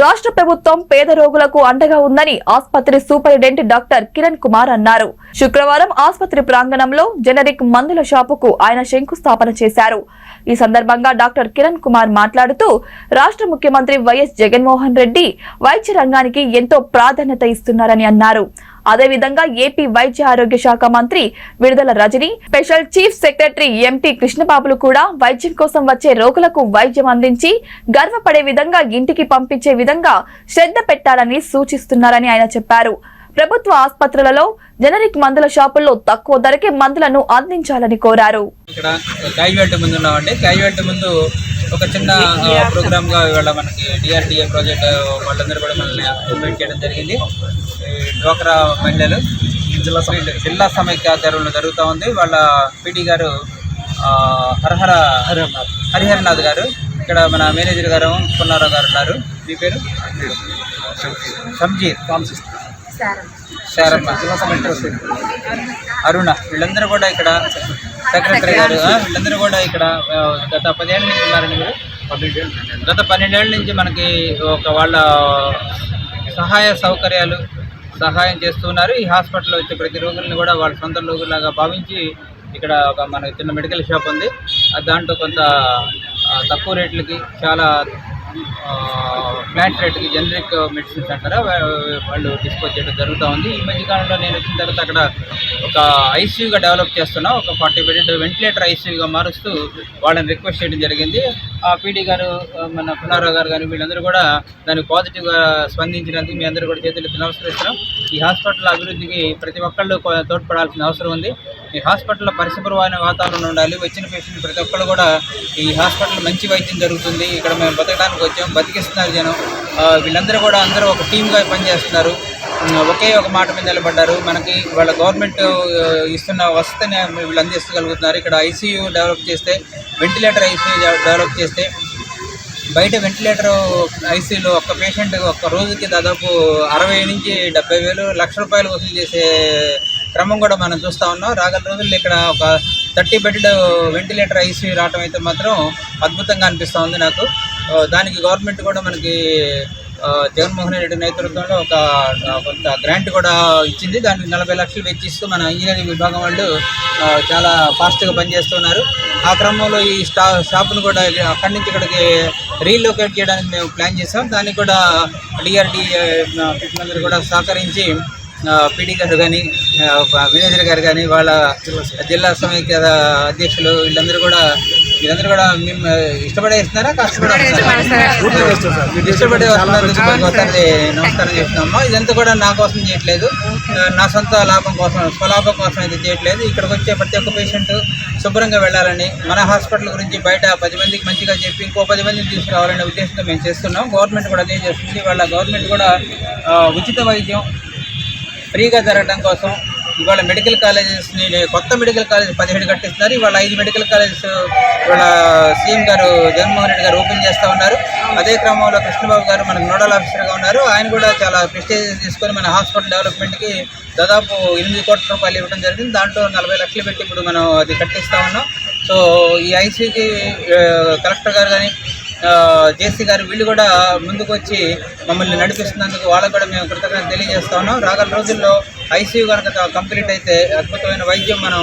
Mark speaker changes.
Speaker 1: రాష్ట్ర ప్రభుత్వం పేద రోగులకు అండగా ఉందని ఆసుపత్రి సూపరింటెండెంట్ డాక్టర్ కిరణ్ కుమార్ అన్నారు. శుక్రవారం ఆసుపత్రి ప్రాంగణంలో జనరిక్ మందుల షాపుకు ఆయన శంకుస్థాపన చేశారు. ఈ సందర్భంగా డాక్టర్ కిరణ్ కుమార్ మాట్లాడుతూ రాష్ట్ర ముఖ్యమంత్రి వైఎస్ జగన్మోహన్ రెడ్డి వైద్య రంగానికి ఎంతో ప్రాధాన్యత ఇస్తున్నారని అన్నారు. అదేవిధంగా ఏపీ వైద్య ఆరోగ్య శాఖ మంత్రి Vidadala Rajini special chief secretary M కృష్ణబాబులు కూడా వైద్యం కోసం వచ్చే రోగులకు వైద్యం అందించి గర్వపడే విధంగా ఇంటికి పంపించే విధంగా శ్రద్ధ పెట్టాలని సూచిస్తున్నారని ఆయన చెప్పారు. ప్రభుత్వ ఆసుపత్రులలో జనరిక్ మందుల షాపుల్లో తక్కువ ధరకే మందులను అందించాలని కోరారు.
Speaker 2: ఇక్కడ ముందు ఉన్నామండి. ముందు ఒక చిన్న ప్రోగ్రామ్గా ఇవాళ మనకి డిఆర్డిఏ ప్రాజెక్ట్ వాళ్ళందరూ కూడా మనల్ని ఇన్వైట్ చేయడం జరిగింది. ఈ డ్వాక్రా మహిళలు జిల్లా సమైక్య జిల్లా సమైక్య ఆధ్వర్యంలో జరుగుతూ ఉంది. వాళ్ళ పీటీ గారు హరహర హరిహరనాథ్. గారు ఇక్కడ మన మేనేజర్ గారు పున్నారావు గారు ఉన్నారు. మీ పేరు? సంజీర్ శారమ్మ అరుణ. వీళ్ళందరూ కూడా ఇక్కడ సెక్రటరీ గారు వీళ్ళందరూ కూడా ఇక్కడ గత పదేళ్ళ నుంచి ఉన్నారండి మీరు? గత పన్నెండేళ్ళ నుంచి మనకి ఒక వాళ్ళ సహాయ సౌకర్యాలు సహాయం చేస్తున్నారు. ఈ హాస్పిటల్లో వచ్చే ప్రతి రోగుల్ని కూడా వాళ్ళ సొంత రోగులాగా భావించి ఇక్కడ ఒక మనకి చిన్న మెడికల్ షాప్ ఉంది. దాంట్లో కొంత తక్కువ రేట్లకి చాలా ఫ్లాట్ రేట్కి జనరిక్ మెడిసిన్స్ అంటారా? వాళ్ళు డిస్పోజ్ చేయడం జరుగుతూ ఉంది. ఈ మధ్య కాలంలో నేను వచ్చిన తర్వాత అక్కడ ఒక ఐసీయూగా డెవలప్ చేస్తున్నా. ఒక ఫార్టీ బెడెడ్ వెంటిలేటర్ ఐసీయూగా మారుస్తూ వాళ్ళని రిక్వెస్ట్ చేయడం జరిగింది. ఆ పీడీ గారు మన పునారావు గారు కానీ వీళ్ళందరూ కూడా దానికి పాజిటివ్గా స్పందించినందుకు మీ అందరూ కూడా చేతులు నమస్కరిస్తున్నాం. ఈ హాస్పిటల్ అభివృద్ధికి ప్రతి ఒక్కళ్ళు తోడ్పడాల్సిన అవసరం ఉంది. ఈ హాస్పిటల్లో పరిశుభ్రమైన వాతావరణం ఉండాలి. వచ్చిన పేషెంట్ ప్రతి ఒక్కరు కూడా ఈ హాస్పిటల్ మంచి వైద్యం జరుగుతుంది. ఇక్కడ మేము బతకడానికి వచ్చాం. బతికిస్తున్నారు జనం. వీళ్ళందరూ కూడా అందరూ ఒక టీమ్గా పనిచేస్తున్నారు. ఒకే ఒక మాట మీద నిలబడ్డారు. మనకి వాళ్ళ గవర్నమెంట్ ఇస్తున్న వసతిని వీళ్ళు అందిస్తగలుగుతున్నారు ఇక్కడ ఐసీయూ డెవలప్ చేస్తే వెంటిలేటర్ ఐసీయూ డెవలప్ చేస్తే బయట వెంటిలేటర్ ఐసీయూలో ఒక్క పేషెంట్ ఒక్క రోజుకి దాదాపు అరవై నుంచి డెబ్బై వేలు లక్ష రూపాయలు వసూలు చేసే క్రమం కూడా మనం చూస్తూ ఉన్నాం. రాగల రోజుల్లో ఇక్కడ ఒక థర్టీ బెడ్ వెంటిలేటర్ ఐసీయూ రావటం అయితే మాత్రం అద్భుతంగా అనిపిస్తూ ఉంది నాకు. దానికి గవర్నమెంట్ కూడా మనకి జగన్మోహన్ రెడ్డి నేతృత్వంలో ఒక కొంత గ్రాంట్ కూడా ఇచ్చింది. దానికి నలభై లక్షలు వెచ్చిస్తూ మన ఇంజనీరింగ్ విభాగం వాళ్ళు చాలా ఫాస్ట్గా పనిచేస్తున్నారు. ఆ క్రమంలో ఈ స్టా షాప్ను కూడా అక్కడి నుంచి ఇక్కడికి రీలొకేట్ చేయడానికి మేము ప్లాన్ చేసాం దానికి కూడా డిఆర్డి అందరూ కూడా సహకరించి పీడీ గారు కానీ మేనేజర్ గారు కానీ వాళ్ళ జిల్లా సమైక్య అధ్యక్షులు వీళ్ళందరూ కూడా వీళ్ళందరూ కూడా మేము ఇష్టపడే ఇస్తున్నారా కష్టపడే వస్తున్నారా? ఇష్టపడే ఒకసారి నమస్కారం చేస్తున్నాము. ఇదంతా కూడా నా కోసం చేయట్లేదు. నా సొంత లాభం కోసం స్వలాభం కోసం అయితే చేయట్లేదు. ఇక్కడికి వచ్చే ప్రతి ఒక్క పేషెంట్ శుభ్రంగా వెళ్ళాలని మన హాస్పిటల్ గురించి బయట పది మందికి మంచిగా చెప్పి ఇంకో పది మందిని తీసుకురావాలనే ఉద్దేశంతో మేము చేస్తున్నాం. గవర్నమెంట్ కూడా అదే చేస్తుంది. వాళ్ళ గవర్నమెంట్ కూడా ఉచిత వైద్యం ఫ్రీగా జరగడం కోసం ఇవాళ మెడికల్ కాలేజెస్ని కొత్త మెడికల్ కాలేజ్ పదిహేడు కట్టిస్తున్నారు. ఇవాళ ఐదు మెడికల్ కాలేజెస్ ఇవాళ సీఎం గారు జగన్మోహన్ రెడ్డి గారు ఓపెన్ చేస్తూ ఉన్నారు. అదే క్రమంలో కృష్ణబాబు గారు మనకు నోడల్ ఆఫీసర్గా ఉన్నారు. ఆయన కూడా చాలా ప్రెస్టేజ్ తీసుకొని మన హాస్పిటల్ డెవలప్మెంట్కి దాదాపు ఎనిమిది కోట్ల రూపాయలు ఇవ్వడం జరిగింది. దాంట్లో నలభై లక్షలు పెట్టి ఇప్పుడు మనం అది కట్టిస్తూ ఉన్నాం. సో ఈ ఐసీకి కలెక్టర్ గారు కానీ జేసీ గారు వీళ్ళు కూడా ముందుకు వచ్చి మమ్మల్ని నడిపిస్తున్నందుకు వాళ్ళకు కూడా మేము కృతజ్ఞత తెలియజేస్తాను రాగల రోజుల్లో ఐసీయూ కనుక కంప్లీట్ అయితే అద్భుతమైన వైద్యం మనం